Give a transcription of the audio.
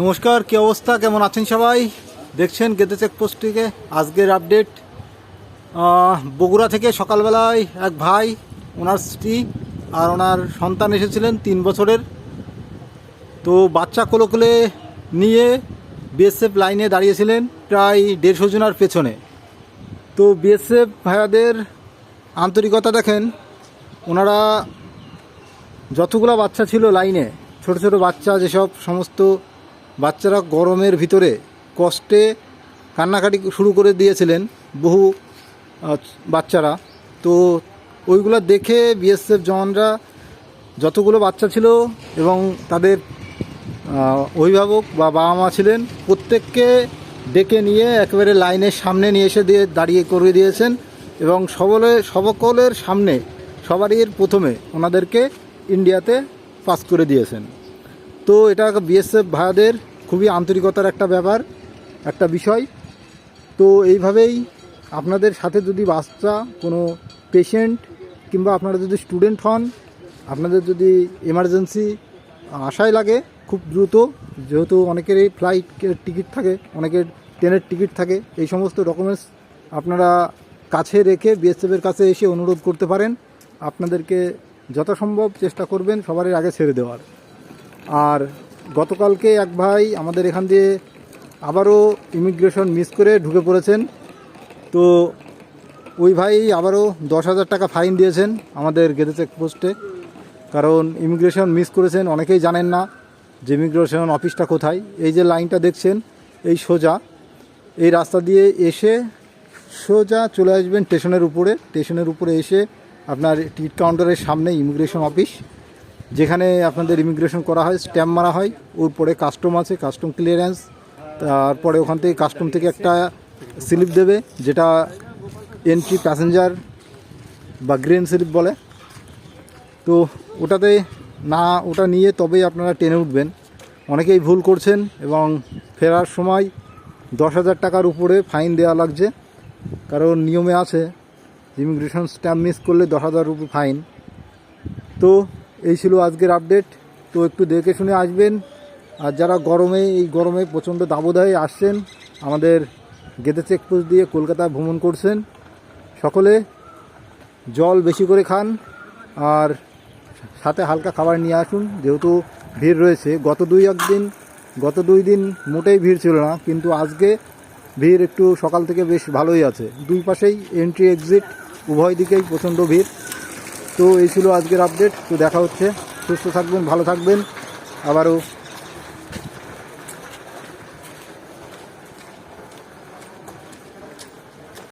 নমস্কার, কি অবস্থা? কেমন আছেন সবাই? দেখছেন গেদে চেকপোস্টটিকে আজকের আপডেট বগুড়া থেকে সকালবেলায় এক ভাই, ওনার স্ত্রী আর ওনার সন্তান এসেছিলেন তিন বছরের। তো বাচ্চা কোলে কোলে নিয়ে বিএসএফ লাইনে দাঁড়িয়েছিলেন প্রায় দেড়শো জনের পেছনে। তো বিএসএফ ভাইয়াদের আন্তরিকতা দেখেন, ওনারা যতগুলো বাচ্চা ছিল লাইনে ছোট ছোট বাচ্চা, যেসব সমস্ত বাচ্চারা গরমের ভিতরে কষ্টে কান্নাকাটি শুরু করে দিয়েছিলেন বহু বাচ্চারা। তো ওইগুলো দেখে বিএসএফ জওয়ানরা যতগুলো বাচ্চা ছিল এবং তাদের অভিভাবক বা বাবা মা ছিলেন, প্রত্যেককে ডেকে নিয়ে একেবারে লাইনের সামনে নিয়ে এসে দিয়ে দাঁড়িয়ে করে দিয়েছেন এবং সবলে, সবকলের সামনে সবারই প্রথমে ওনাদেরকে ইন্ডিয়াতে পাস করে দিয়েছেন। তো এটা বিএসএফ ভাইয়াদের খুবই আন্তরিকতার একটা ব্যাপার, একটা বিষয়। তো এইভাবেই আপনাদের সাথে যদি বাচ্চা কোনো পেশেন্ট কিংবা আপনারা যদি স্টুডেন্ট হন, আপনাদের যদি এমার্জেন্সি আশায় লাগে, খুব দ্রুত, যেহেতু অনেকেরই ফ্লাইট টিকিট থাকে, অনেকের ট্রেনের টিকিট থাকে, এই সমস্ত ডকুমেন্টস আপনারা কাছে রেখে বিএসএফের কাছে এসে অনুরোধ করতে পারেন। আপনাদেরকে যথাসম্ভব চেষ্টা করবেন সবারই আগে ছেড়ে দেওয়ার। আর গতকালকে এক ভাই আমাদের এখান দিয়ে আবারও ইমিগ্রেশন মিস করে ঢুকে পড়েছেন। তো ওই ভাই আবারও দশ হাজার টাকা ফাইন দিয়েছেন আমাদের গেদে চেকপোস্টে কারণ ইমিগ্রেশন মিস করেছেন, অনেকেই জানেন না যে ইমিগ্রেশন অফিসটা কোথায়। এই যে লাইনটা দেখছেন, এই সোজা। এই রাস্তা দিয়ে এসে সোজা চলে আসবেন স্টেশনের উপরে। স্টেশনের উপরে এসে আপনার টিকিট কাউন্টারের সামনে ইমিগ্রেশন অফিস যেখানে আপনাদের ইমিগ্রেশন করা হয় স্ট্যাম্প মারা হয়, ওর পরে কাস্টম আছে কাস্টম ক্লিয়ারেন্স তারপরে ওখান থেকে কাস্টম থেকে একটা স্লিপ দেবে, যেটা এন্ট্রি প্যাসেঞ্জার বা গ্রিন স্লিপ বলে। তো ওটাতে না, ওটা নিয়ে তবেই আপনারা ট্রেনে উঠবেন। অনেকেই ভুল করছেন এবং ফেরার সময় দশ হাজার টাকার উপরে ফাইন দেওয়া লাগছে, কারণ নিয়মে আছে ইমিগ্রেশন স্ট্যাম্প মিস করলে দশ হাজার রুপি ফাইন তো এই ছিল আজকের আপডেট তো একটু দেখে শুনে আসবেন। আর যারা গরমে, এই গরমে প্রচণ্ড দাবদাহে আসছেন, আমাদের গেদে চেকপোস্ট দিয়ে কলকাতায় ভ্রমণ করছেন, সকলে জল বেশি করে খান আর সাথে হালকা খাবার নিয়ে আসুন, যেহেতু ভিড় রয়েছে। গত দুই একদিন, গত দুই দিন মোটেই ভিড় ছিল না, কিন্তু আজকে ভিড় একটু সকাল থেকে বেশ ভালোই আছে। দুই পাশেই এন্ট্রি এক্সিট উভয় দিকেই প্রচণ্ড ভিড়। তো এই ছিল আজকের আপডেট তো দেখা হচ্ছে। সুস্থ থাকবেন ভালো থাকবেন। আবারও